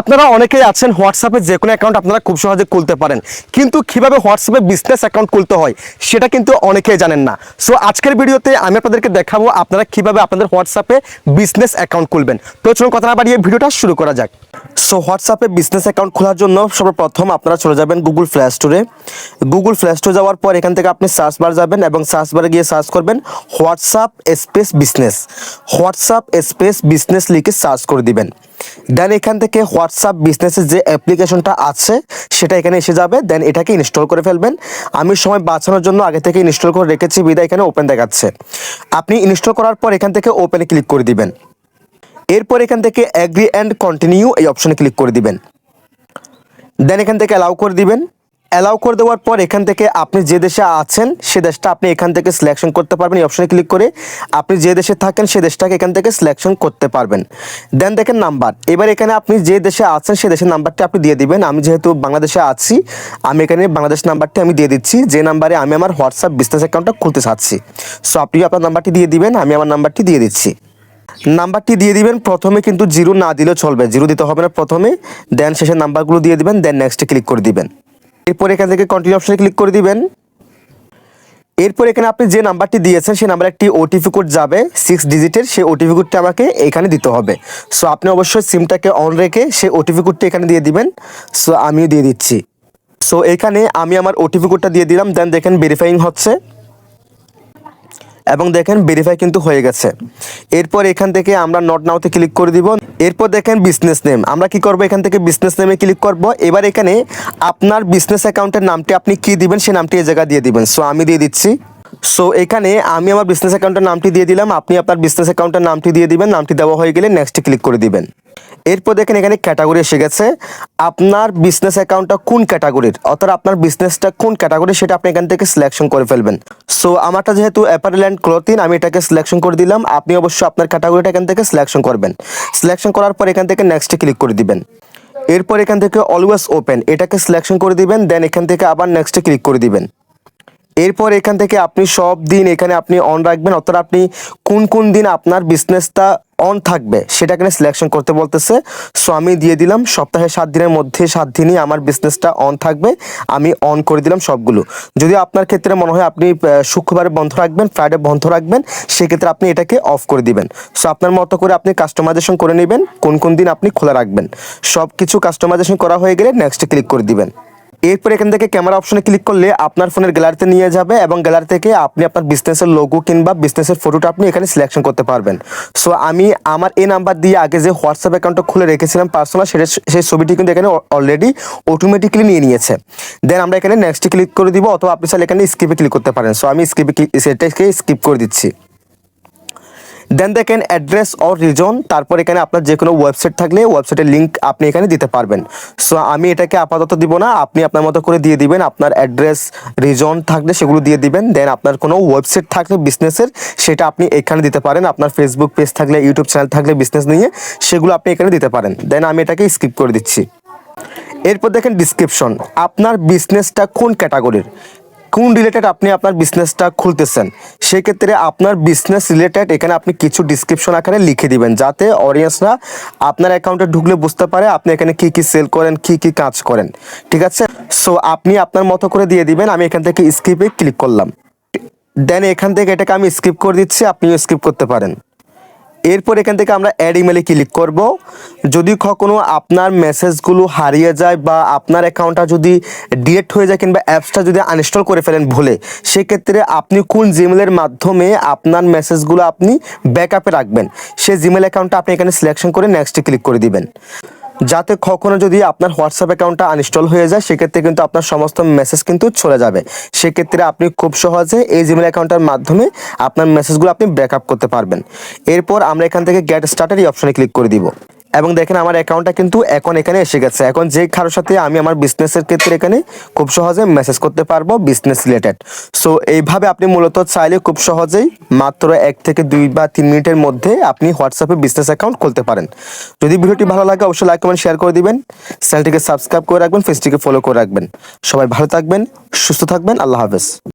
আপনারা অনেকেই আছেন হোয়াটসঅ্যাপে যে কোনো অ্যাকাউন্ট আপনারা খুব সহজে খুলতে পারেন। কিন্তু কীভাবে হোয়াটসঅ্যাপে বিজনেস অ্যাকাউন্ট খুলতে হয়, সেটা কিন্তু অনেকেই জানেন না। সো আজকের ভিডিওতে আমি আপনাদেরকে দেখাবো আপনারা কীভাবে আপনাদের হোয়াটসঅ্যাপে বিজনেস অ্যাকাউন্ট খুলবেন। তো চলুন কথা না বাড়িয়ে ভিডিওটা শুরু করা যাক। সো হোয়াটসঅ্যাপে বিজনেস অ্যাকাউন্ট খোলার জন্য সর্বপ্রথম আপনারা চলে যাবেন গুগল প্লে স্টোরে গুগল প্লে স্টোরে যাওয়ার পর এখান থেকে আপনি সার্চ বার যাবেন এবং সার্চ বারে গিয়ে সার্চ করবেন WhatsApp space business WhatsApp space business লিখে সার্চ করে দিবেন। দেন এখান থেকে হোয়াটসঅ্যাপ বিজনেসের যে অ্যাপ্লিকেশনটা আছে, সেটা এখানে এসে যাবে দেন এটাকে ইনস্টল করে ফেলবেন। আমি সময় বাঁচানোর জন্য আগে থেকে ইনস্টল করে রেখেছি, বিদায় এখানে ওপেন দেখাচ্ছে। আপনি ইনস্টল করার পর এখান থেকে ওপেনে ক্লিক করে দিবেন। এরপর এখান থেকে অ্যাগ্রি অ্যান্ড কন্টিনিউ এই অপশনে ক্লিক করে দিবেন। দেন এখান থেকে অ্যালাউ করে দিবেন। অ্যালাউ করে দেওয়ার পর এখান থেকে আপনি যে দেশে আছেন, সে দেশটা আপনি এখান থেকে সিলেকশন করতে পারবেন। এই অপশনে ক্লিক করে আপনি যে দেশে থাকেন, সে দেশটাকে এখান থেকে সিলেকশন করতে পারবেন। দেন দেখেন নাম্বার এবার এখানে আপনি যে দেশে আছেন, সে দেশের নাম্বারটি আপনি দিয়ে দিবেন। আমি যেহেতু বাংলাদেশে আছি, আমি এখানে বাংলাদেশ নাম্বারটি আমি দিয়ে দিচ্ছি। যে নাম্বারে আমি আমার হোয়াটসঅ্যাপ বিজনেস অ্যাকাউন্টটা খুলতে চাচ্ছি। সো আপনি আপনার নাম্বারটি দিয়ে দিবেন, আমি আমার নাম্বারটি দিয়ে দিচ্ছি। নাম্বারটি দিয়ে দিবেন, প্রথমে কিন্তু জিরো না দিলেও চলবে। জিরো দিতে হবে না প্রথমে দেন শেষের নাম্বারগুলো দিয়ে দিবেন দেন নেক্সটে ক্লিক করে দিবেন। এরপর এখান থেকে কন্টিনিউ অপশনে ক্লিক করে দিবেন। এরপর এখানে আপনি যে নাম্বারটি দিয়েছেন, সেই নাম্বারে একটি ওটিপি কোড যাবে। সিক্স ডিজিটের সেই ওটিপি কোডটি আমাকে এখানে দিতে হবে। সো আপনি অবশ্যই সিমটাকে অন রেখে সেই ওটিপি কোডটি এখানে দিয়ে দিবেন। সো আমিও দিয়ে দিচ্ছি। সো এখানে আমি আমার ওটিপি কোডটা দিয়ে দিলাম দেন দেখেন ভেরিফাইং হচ্ছে। এবং দেখেন ভেরিফাই কিন্তু হয়ে গেছে। এরপর এখান থেকে আমরা নট নাওতে ক্লিক করে দিব। এরপর দেখেন বিজনেস নেম আমরা কি করব? এখান থেকে বিজনেস নেমে ক্লিক করব। এবার এখানে আপনার বিজনেস অ্যাকাউন্টের নামটি আপনি কি দিবেন? সে নামটি এ জায়গায় দিয়ে দিবেন। সো আমি দিয়ে দিচ্ছি। সো এখানে আমি আমার বিজনেস অ্যাকাউন্টের নামটি দিয়ে দিলাম। আপনি আপনার বিজনেস অ্যাকাউন্টের নামটি দিয়ে দিবেন। নামটি দেওয়া হয়ে গেলে নেক্সটে ক্লিক করে দিবেন। এরপর দেখেন এখানে ক্যাটাগরি এসে গেছে। আপনার বিজনেস অ্যাকাউন্টটা কোন ক্যাটাগরির অর্থাৎ আপনার বিজনেসটা কোন ক্যাটাগরি সেটা আপনি এখান থেকে সিলেকশন করে ফেলবেন। সো আমারটা যেহেতু অ্যাপারেল অ্যান্ড ক্লথিং আমি এটাকে সিলেকশন করে দিলাম। আপনি অবশ্যই আপনার ক্যাটাগরিটা এখান থেকে সিলেকশন করবেন। সিলেকশন করার পর এখান থেকে নেক্সটে ক্লিক করে দিবেন। এরপর এখান থেকে অলওয়েজ ওপেন এটাকে সিলেকশন করে দিবেন দেন এখান থেকে আবার নেক্সটে ক্লিক করে দিবেন। এরপর এখান থেকে আপনি সব দিন এখানে আপনি অন রাখবেন, অর্থাৎ আপনি কোন কোন দিন আপনার বিজনেসটা অন থাকবে, সেটা এখানে সিলেকশন করতে বলতেছে। সো আমি দিয়ে দিলাম, সপ্তাহে সাত দিনের মধ্যে সাত দিনই আমার বিজনেসটা অন থাকবে, আমি অন করে দিলাম সবগুলো। যদি আপনার ক্ষেত্রে মনে হয় আপনি শুক্রবারে বন্ধ রাখবেন ফ্রাইডে বন্ধ রাখবেন, সেক্ষেত্রে আপনি এটাকে অফ করে দিবেন। সো আপনার মতো করে আপনি কাস্টমাইজেশন করে নেবেন, কোন কোন দিন আপনি খোলা রাখবেন। সব কিছু কাস্টমাইজেশন করা হয়ে গেলে নেক্সটে ক্লিক করে দিবেন। এরপর এখান থেকে ক্যামেরা অপশনে ক্লিক করলে আপনার ফোনের গ্যালারিতে নিয়ে যাবে এবং গ্যালারি থেকে আপনি আপনার বিজনেসের লোগো কিংবা বিজনেসের ফটোটা আপনি এখানে সিলেকশন করতে পারবেন। সো আমি আমার এই নাম্বার দিয়ে আগে যে হোয়াটসঅ্যাপ অ্যাকাউন্টটা খুলে রেখেছিলাম পার্সোনাল সেটা সেই ছবিটি কিন্তু এখানে অলরেডি অটোমেটিকলি নিয়ে নিয়েছে। দেন আমরা এখানে নেক্সটে ক্লিক করে দিব, অথবা আপনি চাইলে এখানে স্কিপে ক্লিক করতে পারেন। সো আমি স্কিপে সেটাকে স্কিপ করে দিচ্ছি। দেন দেখেন অ্যাড্রেস অর রিজন তারপর এখানে আপনার যে কোনো ওয়েবসাইট থাকলে ওয়েবসাইটের লিঙ্ক আপনি এখানে দিতে পারবেন। সো আমি এটাকে আপাতত দিব না, আপনি আপনার মতো করে দিয়ে দিবেন, আপনার অ্যাড্রেস রিজন থাকলে সেগুলো দিয়ে দিবেন দেন আপনার কোনো ওয়েবসাইট থাকলে বিজনেসের সেটা আপনি এখানে দিতে পারেন, আপনার ফেসবুক পেজ থাকলে ইউটিউব চ্যানেল থাকলে বিজনেস নিয়ে, সেগুলো আপনি এখানে দিতে পারেন। দেন আমি এটাকে স্কিপ করে দিচ্ছি। এরপর দেখেন ডিসক্রিপশন আপনার বিজনেসটা কোন ক্যাটাগরির কোন রিলেটেড আপনি আপনার বিজনেসটা খুলতেছেন, সেক্ষেত্রে আপনার বিজনেস রিলেটেড এখানে আপনি কিছু ডিসক্রিপশন আকারে লিখে দিবেন, যাতে অডিয়েন্সরা আপনার অ্যাকাউন্টে ঢুকলে বুঝতে পারে আপনি এখানে কি কি সেল করেন, কি কি কাজ করেন, ঠিক আছে? সো আপনি আপনার মতো করে দিয়ে দিবেন, আমি এখান থেকে স্কিপে ক্লিক করলাম। দেন এখান থেকে এটাকে আমি স্কিপ করে দিচ্ছি, আপনিও স্কিপ করতে পারেন। এরপর এখান থেকে আমরা অ্যাড ইমেলে ক্লিক করব। যদি কখনো আপনার মেসেজগুলো হারিয়ে যায় বা আপনার অ্যাকাউন্টটা যদি ডিলেট হয়ে যায় কিংবা অ্যাপসটা যদি আনইনস্টল করে ফেলেন ভুলে, সেক্ষেত্রে আপনি কোন জিমেলের মাধ্যমে আপনার মেসেজগুলো আপনি ব্যাকআপে রাখবেন? সেই জিমেল অ্যাকাউন্টটা আপনি এখানে সিলেকশন করে নেক্সটে ক্লিক করে দিবেন। যাতে কখনো যদি আপনার হোয়াটসঅ্যাপ অ্যাকাউন্টটা আনইনস্টল হয়ে যায়, সেক্ষেত্রে কিন্তু আপনার সমস্ত মেসেজ কিন্তু চলে যাবে। সেক্ষেত্রে আপনি খুব সহজে এই জিমেল অ্যাকাউন্টের মাধ্যমে আপনার মেসেজগুলো আপনি ব্যাক করতে পারবেন। এরপর আমরা এখান থেকে গেট স্টার্টের এই অপশনে ক্লিক করে দিব। এবং দেখেন আমার অ্যাকাউন্টটা কিন্তু এখন এখানে এসে গেছে। এখন যে কারোর সাথে আমি আমার বিজনেসের ক্ষেত্রে এখানে খুব সহজে মেসেজ করতে পারব বিজনেস রিলেটেড সো এইভাবে আপনি মূলত চাইলে খুব সহজেই মাত্র এক থেকে দুই বা তিন মিনিটের মধ্যে আপনি হোয়াটসঅ্যাপে বিজনেস অ্যাকাউন্ট খুলতে পারেন। যদি ভিডিওটি ভালো লাগে, অবশ্যই লাইক কমেন্ট শেয়ার করে দিবেন। চ্যানেলটিকে সাবস্ক্রাইব করে রাখবেন ফেসটিকে ফলো করে রাখবেন। সবাই ভালো থাকবেন, সুস্থ থাকবেন, আল্লাহ হাফেজ।